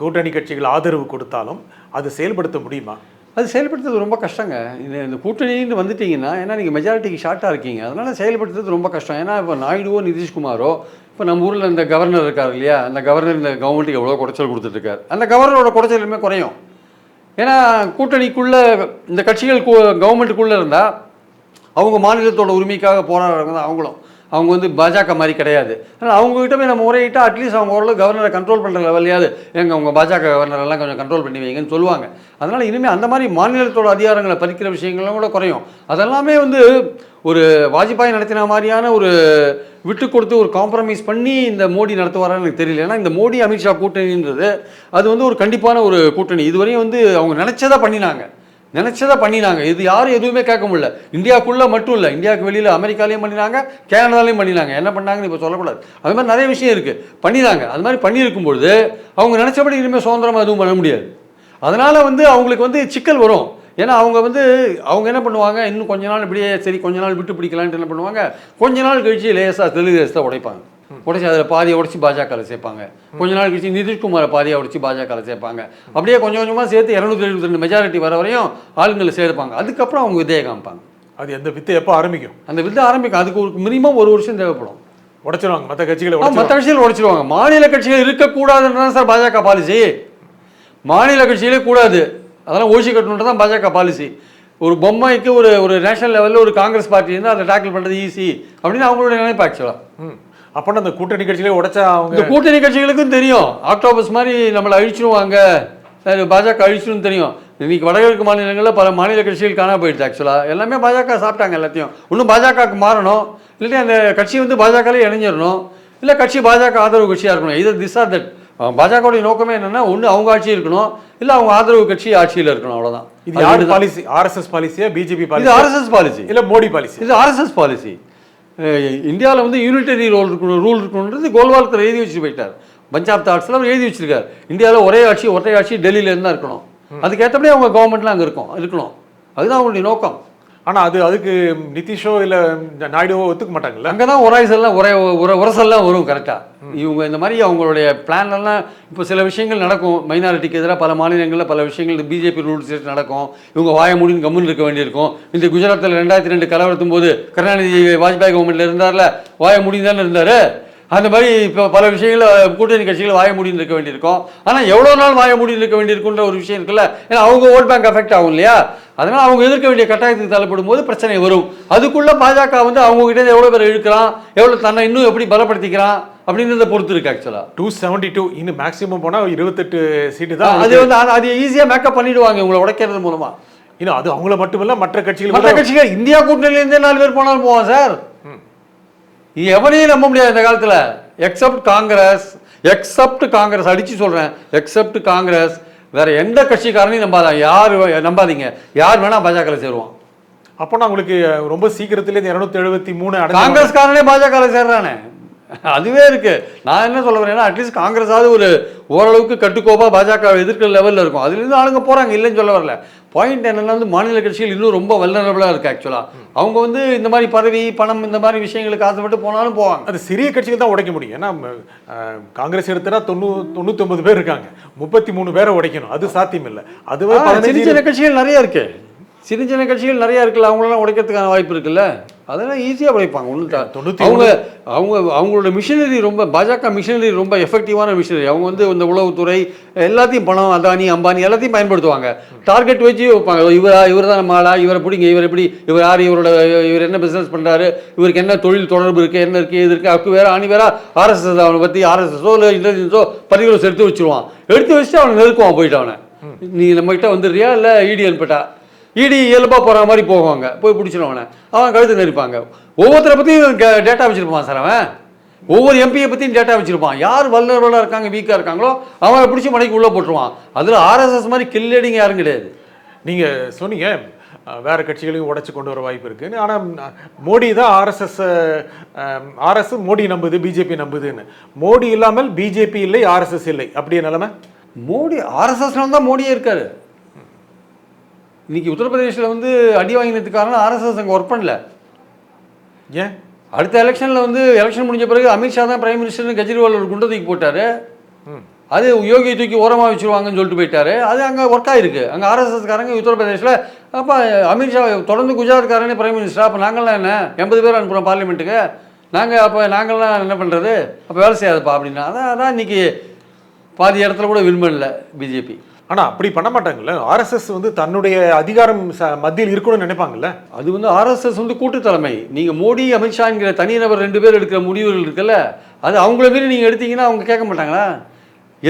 கூட்டணி கட்சிகள் ஆதரவு கொடுத்தாலும் அது செயல்படுத்த முடியுமா? அது செயல்படுத்துறது ரொம்ப கஷ்டங்க. இந்த இந்த கூட்டணின்னு வந்துட்டீங்கன்னா ஏன்னா நீங்கள் மெஜாரிட்டிக்கு ஷார்ட்டாக இருக்கீங்க. அதனால் செயல்படுத்துறது ரொம்ப கஷ்டம். ஏன்னா இப்போ நாயுடுவோ நிதிஷ்குமாரோ இப்போ நம்ம ஊரில் இந்த கவர்னர் இருக்கார் இல்லையா? அந்த கவர்னர் இந்த கவர்மெண்ட்டுக்கு எவ்வளோ குடைச்சல் கொடுத்துட்ருக்கார் அந்த கவர்னரோட குடைச்சல் குறையும். ஏன்னா கூட்டணிக்குள்ளே இந்த கட்சிகள் கவர்மெண்ட்டுக்குள்ளே இருந்தால் அவங்க மாநிலத்தோட உரிமைக்காக போராடுறவங்க தான் அவங்களும். அவங்க வந்து பாஜக மாதிரி கிடையாது. ஆனால் அவங்ககிட்ட போய் நம்ம முறையிட்டால் அட்லீஸ்ட் அவங்க ஓரளவு கவர்னரை கண்ட்ரோல் பண்ணுற லெவலையாவது எங்கள் உங்கள் பாஜக கவர்னரெல்லாம் கொஞ்சம் கண்ட்ரோல் பண்ணி வைங்கன்னு சொல்லுவாங்க. அதனால் இனிமேல் அந்த மாதிரி மாநிலத்தோட அதிகாரங்களை பறிக்கிற விஷயங்கள்லாம் கூட குறையும். அதெல்லாமே வந்து ஒரு வாஜ்பாய் நடத்தின மாதிரியான ஒரு விட்டு கொடுத்து ஒரு காம்ப்ரமைஸ் பண்ணி இந்த மோடி நடத்துவாரான்னு எனக்கு தெரியல. ஏன்னா இந்த மோடி அமித்ஷா கூட்டணின்றது அது வந்து ஒரு கண்டிப்பான ஒரு கூட்டணி. இதுவரையும் வந்து அவங்க நினச்சதாக பண்ணினாங்க. நினச்சதை பண்ணினாங்க. இது யாரும் எதுவுமே கேட்க முடியல. இந்தியாவுக்குள்ளே மட்டும் இல்லை. இந்தியாவுக்கு வெளியில் அமெரிக்காலையும் பண்ணினாங்க கேனடாலையும் பண்ணினாங்க. என்ன பண்ணாங்கன்னு இப்போ சொல்லக்கூடாது. அது மாதிரி நிறைய விஷயம் இருக்குது பண்ணினாங்க. அது மாதிரி பண்ணியிருக்கும் பொழுது அவங்க நினச்சபடி இனிமேல் சுதந்திரமாக எதுவும் பண்ண முடியாது. அதனால் வந்து அவங்களுக்கு வந்து சிக்கல் வரும். ஏன்னா அவங்க வந்து அவங்க என்ன பண்ணுவாங்க? இன்னும் கொஞ்ச நாள் இப்படியே சரி கொஞ்ச நாள் விட்டு பிடிக்கலான்ட்டு என்ன பண்ணுவாங்க? கொஞ்ச நாள் கழிச்சு லேசாக தெலுங்கு தேசத்தை உடைப்பாங்க. உடைச்சி அதில் பாதியை உடச்சி பாஜகவில் சேர்ப்பாங்க. கொஞ்ச நாள் கழிச்சு நிதிஷ்குமாரை பாதியை உடச்சி பாஜகவில் சேர்ப்பாங்க. அப்படியே கொஞ்சம் கொஞ்சமாக சேர்த்து இரநூத்தி எழுபத்தி ரெண்டு மெஜாரிட்டி வர வரையும் ஆளுங்களை சேர்ப்பாங்க. அதுக்கப்புறம் அவங்க விதையை காமிப்பாங்க. அது எந்த வித்தை எப்போ ஆரம்பிக்கும்? அந்த வித்தை ஆரம்பிக்கும். அதுக்கு ஒரு மினிமம் ஒரு வருஷம் தேவைப்படும். உடைச்சிருவாங்க. மற்ற கட்சிகளை மற்ற கட்சிகள் உடைச்சிருவாங்க. மாநில கட்சிகள் இருக்கக்கூடாதுன்னு தான் சார் பாஜக பாலிசி மாநில கட்சிகளே கூடாது. அதெல்லாம் ஓசி கட்டணுன்றது தான் பாஜக பாலிசி ஒரு பொம்மைக்கு ஒரு ஒரு நேஷனல் லெவலில் ஒரு காங்கிரஸ் பார்ட்டி இருந்தால் அதை டேக்கிள் பண்ணுறது ஈஸி அப்படின்னு அவங்களுடைய நினைப்பு ஆக்சுவலாக ம். அந்த கூட்டணி கட்சிகளே உடைச்சா அவங்க இந்த கூட்டணி கட்சிகளுக்கும் தெரியும். ஆக்டோபஸ் மாதிரி நம்மளை அழிச்சிருவாங்க சரி, பாஜக அழிச்சிடும் தெரியும். இன்னைக்கு வடகிழக்கு மாநிலங்களில் பல மாநில கட்சிகள் காணா போயிடுச்சு ஆக்சுவலாக எல்லாமே பாஜக சாப்பிட்டாங்க எல்லாத்தையும். இன்னும் பாஜகவுக்கு மாறணும். இல்லாட்டி அந்த கட்சி வந்து பாஜகலே இணைஞ்சிடணும். இல்லை கட்சி பாஜக ஆதரவு கட்சியாக இருக்கணும். இது திஸ் ஆர் தட் பாஜகவுடைய நோக்கமே என்னன்னா ஒன்று அவங்க ஆட்சி இருக்கணும். இல்லை அவங்க ஆதரவு கட்சி ஆட்சியில் இருக்கணும் அவ்வளோதான் இது யார் பாலிசி? ஆர்எஸ்எஸ் பாலிசியா பிஜேபி இது பாலிசி ஆர்எஸ்எஸ் பாலிசி. இல்ல மோடி பாலிசி. இது ஆர்எஸ்எஸ் பாலிசி. இந்தியாவில் வந்து யூனிட்டரி ரோல் இருக்கணும் ரூல் இருக்கணுன்றது கோல்வால்கர் எழுதி வச்சுட்டு போயிட்டார். பஞ்சாப் தாட்ஸில் அவர் எழுதி வச்சிருக்காரு. இந்தியாவில் ஒரே ஆட்சி ஒற்றை ஆட்சி டெல்லியிலேருந்து தான் இருக்கணும். அதுக்கேற்றபடி அவங்க கவர்மெண்ட்லாம் அங்கே இருக்கும் இருக்கணும். அதுதான் அவங்களுடைய நோக்கம். ஆனா அது அதுக்கு நிதிஷோ இல்ல இந்த நாயுடுவோ ஒத்துக்க மாட்டாங்கல்ல? அங்கே தான் உராய்சல்லாம் உரை உர உரசல்லாம் வரும் கரெக்டாக இவங்க இந்த மாதிரி அவங்களுடைய எல்லாம் இப்போ சில விஷயங்கள் நடக்கும். மைனாரிட்டிக்கு எதிராக பல மாநிலங்களில் பல விஷயங்கள் பிஜேபி ரூல்ஸ் நடக்கும். இவங்க வாய மூடின்னு கம்முன்னு இருக்க வேண்டியிருக்கும். இந்த குஜராத்தில் ரெண்டாயிரத்தி ரெண்டு கலவரத்தும் போது கருணாநிதி வாஜ்பாய் கவர்மெண்ட்ல இருந்தார்ல? வாய முடின்னு தானே இருந்தார்? அந்த மாதிரி இப்போ பல விஷயங்கள் கூட்டணி கட்சிகள் வாய முடின்னு இருக்க வேண்டியிருக்கும். ஆனால் எவ்வளோ நாள் வாய முடின்னு இருக்க வேண்டியிருக்குன்ற ஒரு விஷயம் இருக்குல்ல? ஏன்னா அவங்க ஓட் பேங்க் அஃபெக்ட் ஆகும் இல்லையா? அதனால் அவங்க எதிர்க்க வேண்டிய கட்டாயத்துக்கு தள்ளப்படும் போது பிரச்சனை வரும். அதுக்குள்ள பாஜக வந்து அவங்க கிட்ட இருந்து எவ்வளோ பேர் இழுக்கிறான்? எவ்வளோ தன்னை இன்னும் எப்படி பலப்படுத்திக்கிறான்? அப்படின்றத பொறுத்து இருக்கு ஆக்சுவலாக டூ செவன்டி டூ இன்னும் மேக்ஸிமம் போனா இருபத்தெட்டு சீட்டு தான் அது வந்து அது- ஈஸியாக மேக்கப் பண்ணிடுவாங்க உங்களை உடைக்கிறது மூலமா. இன்னும் அது அவங்கள மட்டுமல்ல மற்ற கட்சிகள் மற்ற கூட- கட்சிகள் இந்தியா கூட்டணியிலேருந்தே நாலு பேர் போனாலும் போவான் சார் எவனையும் நம்ப முடியாது இந்த காலத்துல. எக்ஸப்ட் காங்கிரஸ். எக்ஸப்ட் காங்கிரஸ். அடிச்சு சொல்றேன். எக்ஸப்ட் காங்கிரஸ். வேற எந்த கட்சிக்காரனையும் நம்பாத? யார் நம்பாதீங்க. யார் வேணா பாஜக சேருவான். அப்போனா உங்களுக்கு ரொம்ப சீக்கிரத்திலே இருநூத்தி எழுபத்தி மூணு காங்கிரஸ்காரனே பாஜக சேர்றானே. அதுவே இருக்கு. நான் என்ன சொல்ல வரேன்னா அட்லீஸ்ட் காங்கிரஸாவது ஒரு ஓரளவுக்கு கட்டுக்கோப்பா பாஜக எதிர்க்கிற லெவலில் இருக்கும். அதுலேருந்து ஆளுங்க போகிறாங்க இல்லைன்னு சொல்ல வரல. பாயிண்ட் என்னன்னா வந்து மாநில கட்சிகள் இன்னும் ரொம்ப வல்லரபுளாக இருக்குது ஆக்சுவலாக அவங்க வந்து இந்த மாதிரி பதவி பணம் இந்த மாதிரி விஷயங்களுக்கு ஆசைப்பட்டு போனாலும் போவாங்க. அது சிறிய கட்சிகள் தான் உடைக்க முடியும். ஏன்னா காங்கிரஸ் எடுத்தா தொண்ணூ தொண்ணூத்தொன்பது பேர் இருக்காங்க. முப்பத்தி மூணு பேரை உடைக்கணும். அது சாத்தியம் இல்லை அதுவே சின்ன சின்ன கட்சிகள் நிறைய இருக்கு. சின்ன சின்ன கட்சிகள் நிறைய இருக்குல்ல அவங்களெல்லாம் உடைக்கிறதுக்கான வாய்ப்பு இருக்குல்ல? அதெல்லாம் ஈஸியாக உடைப்பாங்க ஒன்றும் தொண்ணூத்தி அவங்க அவங்க அவங்களோட மிஷினரி ரொம்ப பாஜக மிஷினரி ரொம்ப எஃபெக்டிவான மிஷினரி அவங்க வந்து இந்த உளவுத்துறை எல்லாத்தையும் பணம் அதானி அம்பானி எல்லாத்தையும் பயன்படுத்துவாங்க. டார்கெட் வச்சு வைப்பாங்க. இவரா இவர் தான் ஆளா? இவரை பிடிங்க இவர் எப்படி இவர் யார் இவரோட இவர் என்ன பிஸ்னஸ் பண்ணுறாரு இவருக்கு என்ன தொழில் தொடர்பு இருக்குது என்ன இருக்குது இது இருக்குது அவருக்கு வேற ஆணி வேற ஆர்எஸ்எஸ் அவனை பற்றி ஆர்எஸ்எஸோ இல்லை இன்டெலிஜென்ஸோ பதிவுகளை எடுத்து வச்சிருவான். எடுத்து வச்சுட்டு அவனை நெருக்குவான் போயிட்டு அவனை. நீ நம்மகிட்ட வந்துடுறியா இல்லை இடி அனுப்பிட்டா இடி இயல்பாக போகிற மாதிரி போவாங்க போய் பிடிச்சிடும் அவனை கழுத்து நெரிப்பாங்க. ஒவ்வொருத்தரை பற்றியும் டேட்டா வச்சிருப்பான் சார் அவன். ஒவ்வொரு எம்பியை பற்றியும் டேட்டா வச்சிருப்பான். யார் வல்லவர்களாக இருக்காங்க வீக்காக இருக்காங்களோ அவனை பிடிச்சி மலைக்கு உள்ளே போட்டுருவான். அதில் ஆர்எஸ்எஸ் மாதிரி கில்லடிங்க யாரும் கிடையாது. நீங்க சொன்னீங்க வேற கட்சிகளையும் உடைச்சு கொண்டு வர வாய்ப்பு இருக்குன்னு. ஆனா அஹ், மோடி தான் ஆர்எஸ்எஸ் ஆர்எஸ் மோடி நம்புது பிஜேபி நம்புதுன்னு. மோடி இல்லாமல் பிஜேபி இல்லை ஆர்எஸ்எஸ் இல்லை. அப்படியே நிலைமை? மோடி ஆர்எஸ்எஸ்னால தான் மோடியே இருக்காரு. இன்னைக்கு உத்தரப்பிரதேசில் வந்து அடி வாங்கினதுக்கு காரணம் ஆர்எஸ்எஸ் அங்கே ஒர்க் பண்ணல. ஏன்? அடுத்த எலெக்ஷனில் வந்து எலெக்ஷன் முடிஞ்ச பிறகு அமித்ஷா தான் பிரைம் மினிஸ்டர்னு கெஜ்ரிவால் ஒரு குண்டை தூக்கி போட்டார். அது யோகியை தூக்கி ஓரமாக வச்சிருவாங்கன்னு சொல்லிட்டு போயிட்டாரு. அது அங்கே ஒர்க் ஆயிருக்கு. அங்கே ஆர்எஸ்எஸ்காரங்க உத்தரப்பிரதேசில் அப்போ அமித்ஷா தொடர்ந்து குஜராத்காரனே பிரைம் மினிஸ்டர் அப்போ நாங்கள்லாம் என்ன? எண்பது பேர் அனுப்புகிறோம் பார்லிமெண்ட்டுக்கு நாங்கள் அப்போ நாங்கள்லாம் என்ன பண்ணுறது அப்போ வேலை செய்யாதுப்பா அப்படின்னா. அதான் அதான் இன்னைக்கு பாதி இடத்துல கூட வின் பண்ணல பிஜேபி ஆனா அப்படி பண்ண மாட்டாங்கல்ல. ஆர்எஸ்எஸ் வந்து தன்னுடைய அதிகாரம் மத்தியில் இருக்கணும்னு நினைப்பாங்கல்ல. அது வந்து ஆர்எஸ்எஸ் வந்து கூட்டு தலைமை. நீங்கள் மோடி அமித்ஷாங்கிற தனிநபர் ரெண்டு பேர் எடுக்கிற முடிவுகள் இருக்குல்ல அது அவங்கள மீறி நீங்கள் எடுத்தீங்கன்னா அவங்க கேட்க மாட்டாங்களா?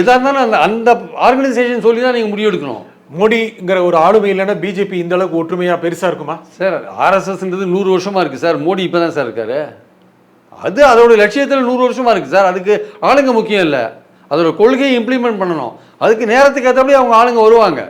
எதா இருந்தாலும் அந்த அந்த ஆர்கனைசேஷன் சொல்லி தான் நீங்கள் முடிவு எடுக்கணும் மோடிங்கிற ஒரு ஆளுமை இல்லைன்னா பிஜேபி இந்த அளவுக்கு ஒற்றுமையா பெருசா இருக்குமா? சார் ஆர்எஸ்எஸ்ன்றது நூறு வருஷமா இருக்குது சார். மோடி இப்போ தான் சார் இருக்காரு. அது அதோட லட்சியத்தில் நூறு வருஷமா இருக்குது சார். அதுக்கு ஆளுங்க முக்கியம் இல்லை. அதோட கொள்கையை இம்ப்ளிமெண்ட் பண்ணணும். அதுக்கு நேரத்துக்கு ஏற்றபடி அவங்க ஆளுங்க வருவாங்க.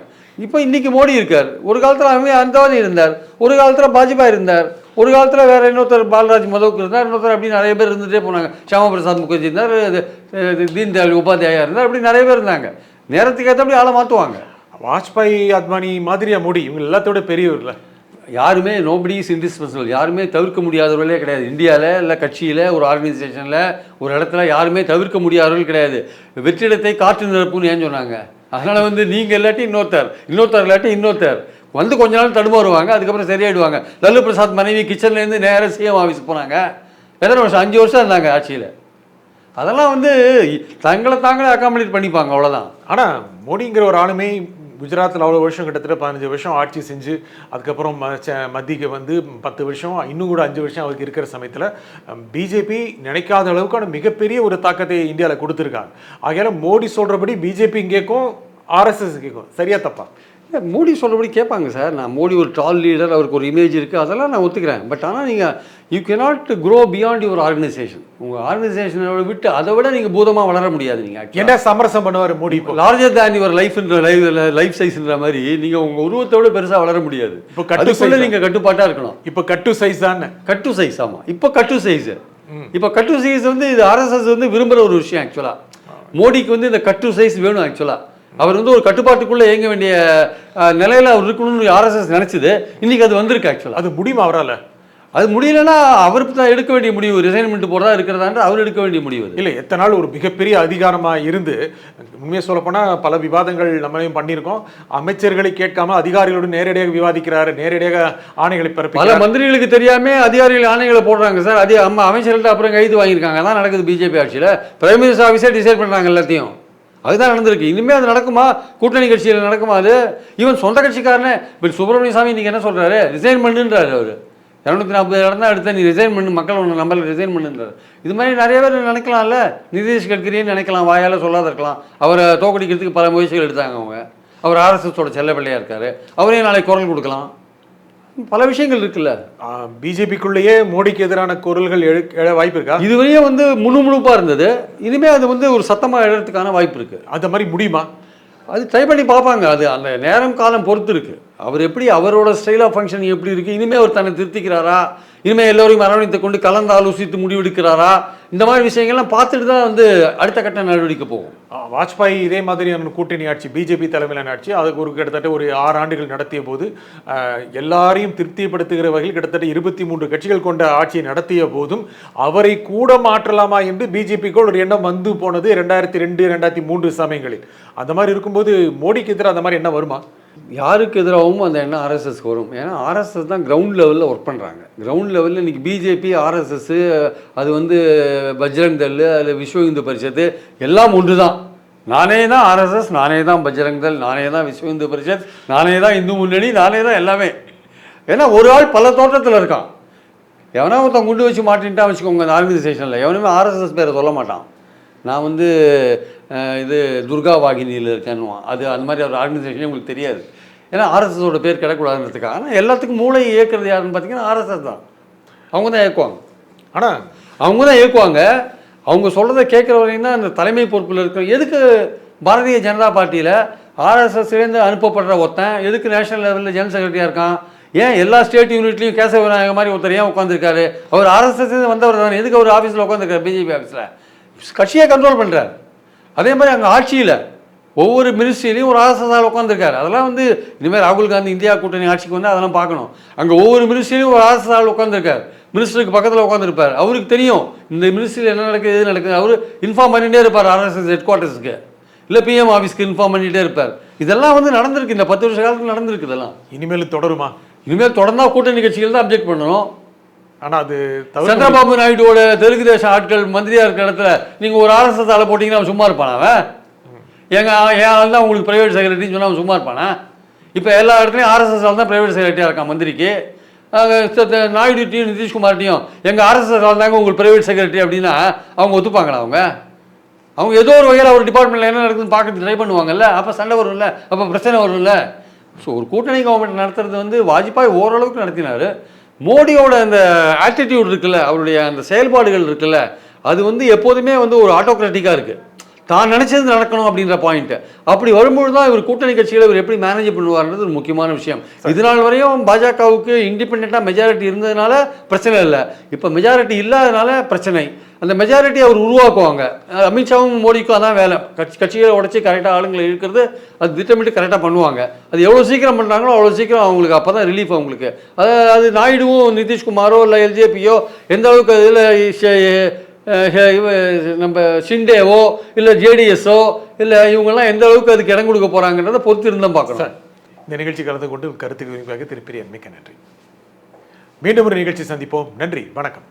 இப்போ இன்றைக்கி மோடி இருக்கார். ஒரு காலத்தில் அவங்க அந்தவாதி இருந்தார். ஒரு காலத்தில் பாஜ்பா இருந்தார். ஒரு காலத்தில் வேறு இன்னொருத்தர் பாலராஜ் மதவுக்கு இருந்தார். இன்னொருத்தர் அப்படி நிறைய பேர் இருந்துகிட்டே போனாங்க. ஷியாமா பிரசாத் முகர்ஜி இருந்தார். இது, இது, தீன் தயாள் உபாத்யாயா இருந்தார். அப்படி நிறைய பேர் இருந்தாங்க. நேரத்துக்கு ஏற்றபடி ஆளை மாற்றுவாங்க வாஜ்பாய் அத்வானி மாதிரியா மோடி இவங்க எல்லாத்தோட பெரியவர்ல. யாருமே நோபடி இஸ் இன்டிஸ்பென்சிபிள் யாருமே தவிர்க்க முடியாதவர்களே கிடையாது. இந்தியாவில் இல்லை கட்சியில் ஒரு ஆர்கனைசேஷனில் ஒரு இடத்துல யாருமே தவிர்க்க முடியாதவர்கள் கிடையாது. வெற்றிடத்தை காற்று நிரப்புன்னு ஏன் சொன்னாங்க? அதனால் வந்து நீங்கள் இல்லாட்டி இன்னொருத்தர் இன்னொருத்தர் இல்லாட்டி இன்னொருத்தர். வந்து கொஞ்ச நாள் தடுமாறுவாங்க அதுக்கப்புறம் சரியாயிடுவாங்க. லல்லு பிரசாத் மனைவி கிச்சன்லேருந்து நேராக சிஎம் ஆஃபீஸ் போனாங்க. எத்தனை வருஷம்? அஞ்சு வருஷம் இருந்தாங்க ஆட்சியில். அதெல்லாம் வந்து தங்களை தாங்களே அக்காமடேட் பண்ணிப்பாங்க அவ்வளோதான் ஆனால் மோடிங்கிற ஒரு ஆளுமே குஜராத்தில் அவ்வளோ வருஷம் கிட்டத்தட்ட பதினஞ்சு வருஷம் ஆட்சி செஞ்சு அதுக்கப்புறம் ம- மத்திக்கு வந்து பத்து வருஷம் இன்னும் கூட அஞ்சு வருஷம் அவருக்கு இருக்கிற சமயத்தில் பிஜேபி நினைக்காத அளவுக்கான மிகப்பெரிய ஒரு தாக்கத்தை இந்தியாவில் கொடுத்துருக்காங்க. ஆகையால மோடி சொல்கிறபடி பிஜேபி கேட்கும் ஆர்எஸ்எஸ் கேட்கும் சரியா தப்பா? இல்லை மோடி சொல்கிறபடி கேட்பாங்க சார். நான் மோடி ஒரு டால் லீடர் அவருக்கு ஒரு இமேஜ் இருக்குது அதெல்லாம் நான் ஒத்துக்கிறேன். பட் ஆனால் நீங்கள் you cannot grow beyond your organisation உங்கள் ஆர்கனைசேஷனை விட்டு அதை விட நீங்கள் பூதமாக வளர முடியாது நீங்கள் என்ன சமரசம் பண்ணுவார்? மோடி இப்போ லார்ஜர் தேன் யுவர் லைஃப்ன்ற லைஃப் லைஃப் சைஸ்ன்ற மாதிரி நீங்கள் உங்கள் உருவத்தை விட பெருசாக வளர முடியாது. இப்போ கட்டு size-ஆ? நீங்கள் கட்டுப்பாட்டாக இருக்கணும். இப்போ கட்டு சைஸ் தானே? கட்டு சைஸ் ஆமாம் இப்போ கட்டு சைஸ் இப்போ கட்டு சைஸ் வந்து இது ஆர்எஸ்எஸ் வந்து விரும்புகிற ஒரு விஷயம் ஆக்சுவலாக மோடிக்கு வந்து இந்த கட்டு சைஸ் வேணும் ஆக்சுவலாக அவர் வந்து ஒரு கட்டுப்பாட்டுக்குள்ளே இயங்க வேண்டிய நிலையில அவர் இருக்கணும்னு ஆர்எஸ்எஸ் நினைச்சது. இன்னைக்கு அது வந்திருக்கு ஆக்சுவலாக அது முடியுமா அவரால? அது முடியலன்னா அவருக்கு தான் எடுக்க வேண்டிய முடிவு ரிசைன்மெண்ட் போகிறதா இருக்கிறதான்ற அவர் எடுக்க வேண்டிய முடிவு இல்லை எத்தனை நாள் ஒரு மிகப்பெரிய அதிகாரமா இருந்து உண்மையை சொல்லப்போனா பல விவாதங்கள் நம்மளையும் பண்ணியிருக்கோம். அமைச்சர்களை கேட்காம அதிகாரிகளோடு நேரடியாக விவாதிக்கிறாரு நேரடியாக ஆணைகளை பல பிறப்பிக்கிறார் மந்திரிகளுக்கு தெரியாம அதிகாரிகள் ஆணைகளை போடுறாங்க சார். அதே அம்மா அமைச்சர்கள்ட்ட அப்புறம் கைது வாங்கியிருக்காங்க. அதான் நடக்குது பிஜேபி ஆட்சியில். பிரைம் மினிஸ்டர் ஆஃபீஸே டிசைட் பண்ணுறாங்க எல்லாத்தையும். அதுதான் நடந்திருக்கு. இனிமேல் அது நடக்குமா? கூட்டணி கட்சியில் நடக்குமா அது? ஈவன் சொந்த கட்சிக்காரனே. இப்போ சுப்பிரமணிய சாமி இன்னைக்கு என்ன சொல்றாரு? ரிசைன் பண்ணுன்றாரு அவர். இரநூத்தி நாற்பது இடம் தான் எடுத்த நீ ரிசைன் பண்ணு. மக்கள் ஒன்று நம்மள ரிசைன் பண்ணுன்றாரு. இது மாதிரி நிறைய பேர் நினைக்கலாம்ல? நிதிஷ் கட்கரின்னு நினைக்கலாம் வாயால் சொல்லாத இருக்கலாம். அவரை தோக்கடிக்கிறதுக்கு பல முயற்சிகள் எடுத்தாங்க அவங்க. அவர் ஆர்எஸ்எஸோட செல்ல பிள்ளையா இருக்காரு. அவரே நாளைக்கு குரல் கொடுக்கலாம். பல விஷயங்கள் இருக்குல்ல? பிஜேபிக்குள்ளேயே மோடிக்கு எதிரான குரல்கள் எழு வாய்ப்பு இருக்கா? இதுவரையும் வந்து முணுமுணுப்பாக இருந்தது. இனிமே அது வந்து ஒரு சத்தமாக எழுறதுக்கான வாய்ப்பு இருக்கு. அந்த மாதிரி முடியுமா? அது ட்ரை பண்ணி பார்ப்பாங்க. அது அந்த நேரம் காலம் பொறுத்து இருக்கு. அவர் எப்படி அவரோட ஸ்டைல் ஆஃப் ஃபங்க்ஷன் எப்படி இருக்குது இனிமேல் அவர் தன்னை திருத்திக்கிறாரா? இனிமேல் எல்லோரையும் அரவணைத்து கொண்டு கலந்து ஆலோசித்து முடிவெடுக்கிறாரா? இந்த மாதிரி விஷயங்கள்லாம் பார்த்துட்டு தான் வந்து அடுத்த கட்ட நடவடிக்கை போகும். வாஜ்பாய் இதே மாதிரியான கூட்டணி ஆட்சி பிஜேபி தலைமையிலான ஆட்சி அதுக்கு ஒரு கிட்டத்தட்ட ஒரு ஆறு ஆண்டுகள் நடத்திய போது எல்லாரையும் திருப்திப்படுத்துகிற வகையில் கிட்டத்தட்ட இருபத்தி மூன்று கட்சிகள் கொண்ட ஆட்சியை நடத்திய போதும் அவரை கூட மாற்றலாமா என்று பிஜேபிக்கு ஒரு எண்ணம் வந்து போனது ரெண்டாயிரத்தி ரெண்டு ரெண்டாயிரத்தி மூன்று சமயங்களில். அந்த மாதிரி இருக்கும்போது மோடிக்கு எதிராக அந்த மாதிரி என்ன வருமா? யாருக்கு எதிராகவும் அந்த எண்ணம் ஆர்எஸ்எஸ்க்கு வரும். ஏன்னா ஆர்எஸ்எஸ் தான் கிரவுண்ட் லெவலில் ஒர்க் பண்ணுறாங்க கிரவுண்ட் லெவலில் இன்றைக்கி பிஜேபி ஆர்எஸ்எஸ் அது வந்து பஜ்ரங் தள் அதில் விஸ்வ இந்து பரிஷத்து எல்லாம் ஒன்று தான் நானே தான் ஆர்எஸ்எஸ் நானே தான் பஜ்ரங் தள் நானே தான் விஸ்வ இந்து பரிஷத் நானே தான் இந்து முன்னணி நானே தான் எல்லாமே. ஏன்னா ஒரு ஆள் பல தோட்டத்தில் இருக்கான். எவனா ஒருத்தன் குண்டு வச்சு மாட்டின்ட்டான் வச்சுக்கோங்க அந்த ஆர்கனைசேஷனில் எவனுமே ஆர்எஸ்எஸ் பேரை சொல்ல மாட்டான். நான் வந்து இது துர்கா வாகினியில் இருக்கேன்னுவான் அது அந்த மாதிரி ஒரு ஆர்கனைசேஷனே உங்களுக்கு தெரியாது. ஏன்னா ஆர்எஸ்எஸோட பேர் கிடக்கூடாதுன்றதுக்காக ஆனால் எல்லாத்துக்கும் மூளை இயக்குறது யாருன்னு பார்த்தீங்கன்னா ஆர்எஸ்எஸ் தான். அவங்க தான் இயக்குவாங்க. ஆனா? அவங்க தான் இயக்குவாங்க. அவங்க சொல்கிறத கேட்குற வரையும் தான் அந்த தலைமை பொறுப்பில் இருக்கிற எதுக்கு பாரதிய ஜனதா பார்ட்டியில் ஆர்எஸ்எஸ்லேருந்து அனுப்பப்படுற ஒருத்தன் எதுக்கு நேஷனல் லெவலில் ஜெனரல் செக்ரட்டரியாக இருக்கான்? ஏன் எல்லா ஸ்டேட் யூனிட்லையும் கேசவ விநாயகர் மாதிரி ஒருத்தர் ஏன் உட்காந்துருக்காரு அவர் ஆர்எஸ்எஸ் வந்தவர் தானே. எதுக்கு அவர் ஆஃபீஸில் உட்காந்துருக்காரு பிஜேபி ஆஃபீஸில் கட்சியை கண்ட்ரோல் பண்ணுறாரு அதே மாதிரி அங்கே ஆட்சியில் ஒவ்வொரு மினிஸ்ட்ரியிலையும் ஒரு ஆர்எஸ்எஸ் உட்காந்துருக்காரு அதெல்லாம் வந்து இனிமேல் ராகுல் காந்தி இந்தியா கூட்டணி ஆட்சிக்கு வந்து அதெல்லாம் பார்க்கணும். அங்கே ஒவ்வொரு மினிஸ்ட்ரியிலையும் ஒரு ஆர்எஸ்எஸ் ஆள் உட்காந்துருக்காரு மினிஸ்டருக்கு பக்கத்தில் உட்காந்துருப்பார் அவருக்கு தெரியும் இந்த மினிஸ்ட்ரியில் என்ன நடக்குது எது நடக்குது. அவர் இன்ஃபார்ம் பண்ணிகிட்டே இருப்பார் ஆர்எஸ்எஸ் ஹெட் குவார்ட்டர்ஸுக்கு இல்லை பிஎம் ஆஃபீஸ்க்கு இன்ஃபார்ம் பண்ணிகிட்டே இருப்பார். இதெல்லாம் வந்து நடந்திருக்கு. இந்த பத்து வருஷ காலத்தில் நடந்திருக்கு இதெல்லாம். இனிமேல் தொடருமா? இனிமேல் தொடர்ந்தா கூட்டணி கட்சிகள் தான் அப்ஜெக்ட் பண்ணணும். ஆனா அது சந்திரபாபு நாயுடுவோட தெலுங்கு தேச ஆட்கள் மந்திரியா இருக்கிற இடத்துல நீங்க ஒரு ஆர்எஸ்எஸ் ஆளை போட்டீங்கன்னா அவன் சும்மா இருப்பானா அவன்? எங்க என் ஆள் தான் உங்களுக்கு பிரைவேட் செக்ரட்டரின்னு சொன்னா அவன் சும்மா இருப்பானா? இப்போ எல்லா இடத்துலையும் ஆர்எஸ்எஸ் ஆள் தான் பிரைவேட் செக்ரட்டரியா இருக்கான் மந்திரிக்கு. நாயுடு ச- த- நாயுடுட்டையும் நிதிஷ்குமார்ட்டையும் எங்க ஆர்எஸ்எஸ் ஆள் தாங்க உங்களுக்கு பிரைவேட் செக்ரட்டரி அப்படின்னா அவங்க ஒத்துப்பாங்களா அவங்க? அவங்க ஏதோ ஒரு வகையில் ஒரு டிபார்ட்மெண்ட்டில் என்ன நடக்குதுன்னு பார்க்கறது ட்ரை பண்ணுவாங்கல்ல. அப்போ சண்டை வரும்ல. அப்போ பிரச்சனை வரும்ல. ஸோ ஒரு கூட்டணி கவர்மெண்ட் நடத்துறது வந்து வாஜ்பாய் ஓரளவுக்கு நடத்தினார். மோடியோட அந்த ஆட்டிடியூட் இருக்குல்ல அவருடைய அந்த செயல்பாடுகள் இருக்குல்ல அது வந்து எப்போதுமே வந்து ஒரு ஆட்டோக்ராட்டிக்காக இருக்குது தான் நினைச்சது நடக்கணும் அப்படின்ற பாயிண்ட் அப்படி வரும்பொழுது தான் இவர் கூட்டணி கட்சிகளை இவர் எப்படி மேனேஜ் பண்ணுவார்ன்றது ஒரு முக்கியமான விஷயம். இது நாள் வரையும் பாஜகவுக்கு இண்டிபெண்ட்டாக மெஜாரிட்டி இருந்ததுனால பிரச்சனை இல்லை. இப்போ மெஜாரிட்டி இல்லாதனால பிரச்சனை. அந்த மெஜாரிட்டி அவர் உருவாக்குவாங்க. அமித்ஷாவும் மோடிக்கும் அதான் வேலை. கட்சி கட்சிகளை உடச்சி கரெக்டாக ஆளுங்களை இழுக்கிறது அது திட்டமிட்டு கரெக்டாக பண்ணுவாங்க. அது எவ்வளோ சீக்கிரம் பண்ணுறாங்களோ அவ்வளோ சீக்கிரம் அவங்களுக்கு அப்போ தான் ரிலீஃப் அவங்களுக்கு. அது அது நாயுடுவும் நிதிஷ்குமாரோ இல்லை எல்ஜேபியோ எந்த அளவுக்கு இதில் நம்ம ஷிண்டேவோ இல்லை ஜேடிஎஸோ இல்லை இவங்கெல்லாம் எந்த அளவுக்கு அதுக்கு இடம் கொடுக்க போகிறாங்கன்றதை பொறுத்து இருந்தால் பார்க்கணும். இந்த நிகழ்ச்சி கலந்து கொண்டு கருத்துக்களுக்காக திருப்பி மிக்க நன்றி. மீண்டும் ஒரு நிகழ்ச்சி சந்திப்போம். நன்றி வணக்கம்.